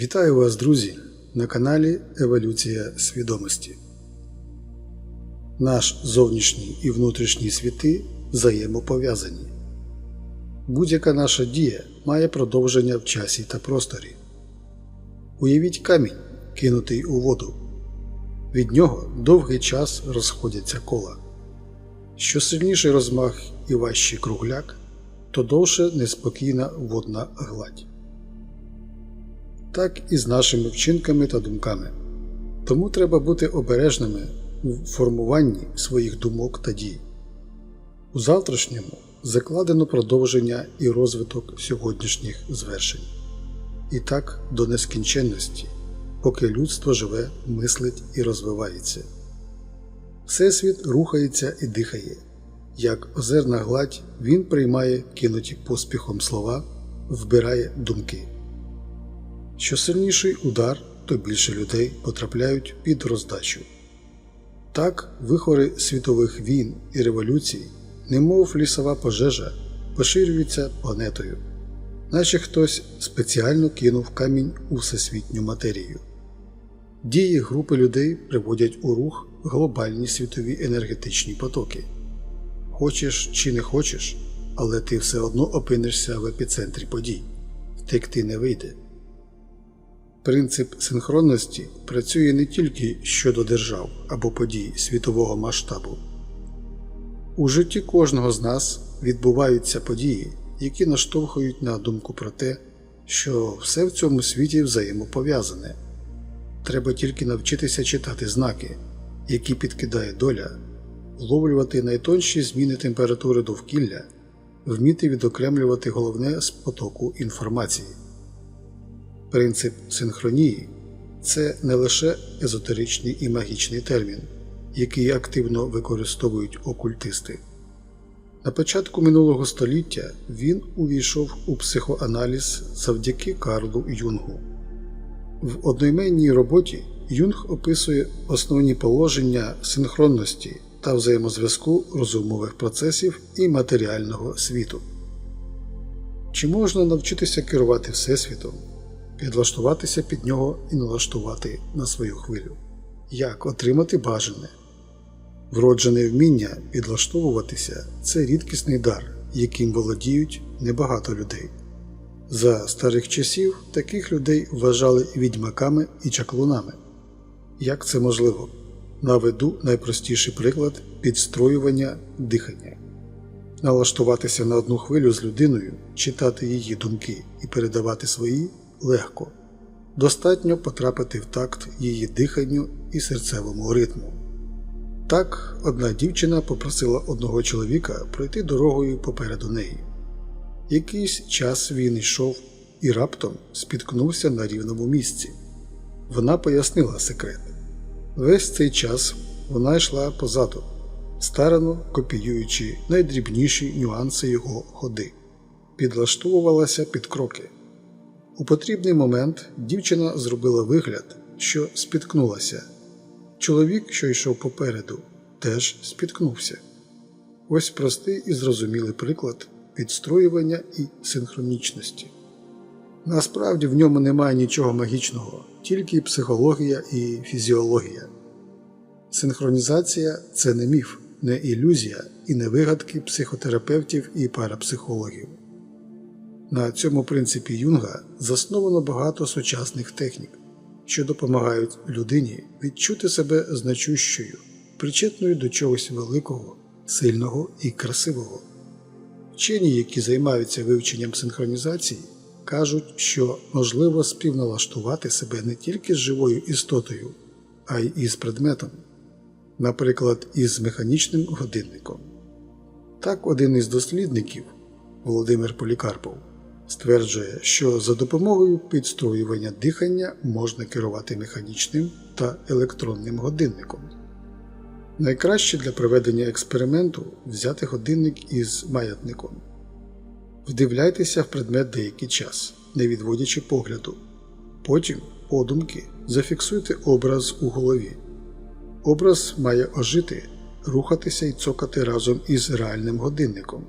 Вітаю вас, друзі, на каналі Еволюція свідомості. Наш зовнішній і внутрішній світи взаємопов'язані. Будь-яка наша дія має продовження в часі та просторі. Уявіть камінь, кинутий у воду. Від нього довгий час розходяться кола. Що сильніший розмах і важчий кругляк, то довше неспокійна водна гладь. Так і з нашими вчинками та думками. Тому треба бути обережними в формуванні своїх думок та дій. У завтрашньому закладено продовження і розвиток сьогоднішніх звершень. І так до нескінченності, поки людство живе, мислить і розвивається. Всесвіт рухається і дихає. Як озерна гладь, він приймає кинуті поспіхом слова, вбирає думки. Що сильніший удар, то більше людей потрапляють під роздачу. Так, вихори світових війн і революцій, немов лісова пожежа, поширюються планетою, наче хтось спеціально кинув камінь у всесвітню матерію. Дії групи людей приводять у рух глобальні світові енергетичні потоки. Хочеш чи не хочеш, але ти все одно опинишся в епіцентрі подій, втекти не вийде. Принцип синхронності працює не тільки щодо держав або подій світового масштабу. У житті кожного з нас відбуваються події, які наштовхують на думку про те, що все в цьому світі взаємопов'язане. Треба тільки навчитися читати знаки, які підкидає доля, вловлювати найтонші зміни температури довкілля, вміти відокремлювати головне з потоку інформації. Принцип синхронії це не лише езотеричний і магічний термін, який активно використовують окультисти. На початку минулого століття він увійшов у психоаналіз завдяки Карлу Юнгу. В одноіменній роботі Юнг описує основні положення синхронності та взаємозв'язку розумових процесів і матеріального світу. Чи можна навчитися керувати Всесвітом? Підлаштуватися під нього і налаштувати на свою хвилю. Як отримати бажане? Вроджене вміння підлаштовуватися це рідкісний дар, яким володіють небагато людей. За старих часів таких людей вважали відьмаками і чаклунами. Як це можливо? Наведу найпростіший приклад підстроювання дихання. Налаштуватися на одну хвилю з людиною, читати її думки і передавати свої легко. Достатньо потрапити в такт її диханню і серцевому ритму. Так, одна дівчина попросила одного чоловіка пройти дорогою попереду неї. Якийсь час він йшов і раптом спіткнувся на рівному місці. Вона пояснила секрет. Весь цей час вона йшла позаду, старано копіюючи найдрібніші нюанси його ходи, підлаштовувалася під кроки. У потрібний момент дівчина зробила вигляд, що спіткнулася. Чоловік, що йшов попереду, теж спіткнувся. Ось простий і зрозумілий приклад підстроювання і синхронічності. Насправді в ньому немає нічого магічного, тільки психологія і фізіологія. Синхронізація це не міф, не ілюзія і не вигадки психотерапевтів і парапсихологів. На цьому принципі Юнга засновано багато сучасних технік, що допомагають людині відчути себе значущою, причетною до чогось великого, сильного і красивого. Вчені, які займаються вивченням синхронізації, кажуть, що можливо співналаштувати себе не тільки з живою істотою, а й із предметом, наприклад, із механічним годинником. Так, один із дослідників Володимир Полікарпов стверджує, що за допомогою підстроювання дихання можна керувати механічним та електронним годинником. Найкраще для проведення експерименту взяти годинник із маятником. Вдивляйтеся в предмет деякий час, не відводячи погляду. Потім, подумки, зафіксуйте образ у голові. Образ має ожити, рухатися і цокати разом із реальним годинником.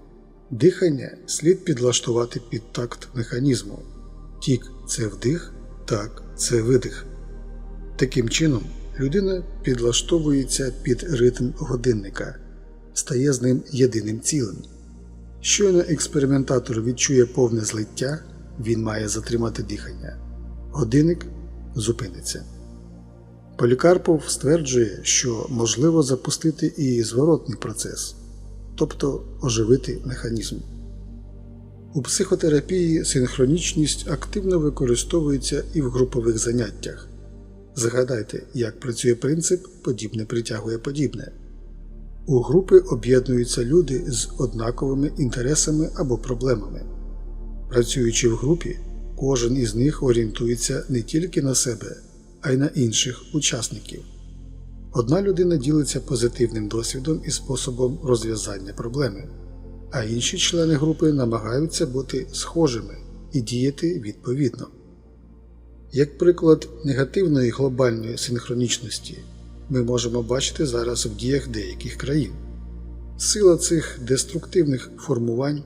Дихання слід підлаштувати під такт механізму. Тік це вдих, Так, це видих. Таким чином, людина підлаштовується під ритм годинника, стає з ним єдиним цілим. Щойно експериментатор відчує повне злиття, він має затримати дихання. Годинник зупиниться. Полікарпов стверджує, що можливо запустити і зворотний процес, тобто оживити механізм. У психотерапії синхронічність активно використовується і в групових заняттях. Згадайте, як працює принцип подібне притягує подібне. У групи об'єднуються люди з однаковими інтересами або проблемами. Працюючи в групі, кожен із них орієнтується не тільки на себе, а й на інших учасників. Одна людина ділиться позитивним досвідом і способом розв'язання проблеми, а інші члени групи намагаються бути схожими і діяти відповідно. Як приклад негативної глобальної синхронічності, ми можемо бачити зараз в діях деяких країн. Сила цих деструктивних формувань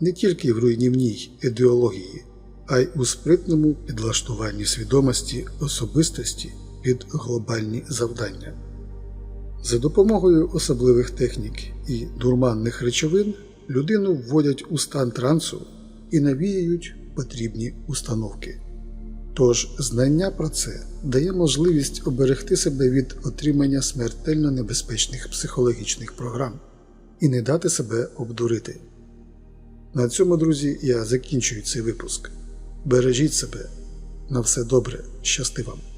не тільки в руйнівній ідеології, а й у спритному підлаштуванні свідомості особистості під глобальні завдання. За допомогою особливих технік і дурманних речовин людину вводять у стан трансу і навіюють потрібні установки. Тож знання про це дає можливість оберегти себе від отримання смертельно небезпечних психологічних програм і не дати себе обдурити. На цьому, друзі, я закінчую цей випуск. Бережіть себе. На все добре, щасти вам!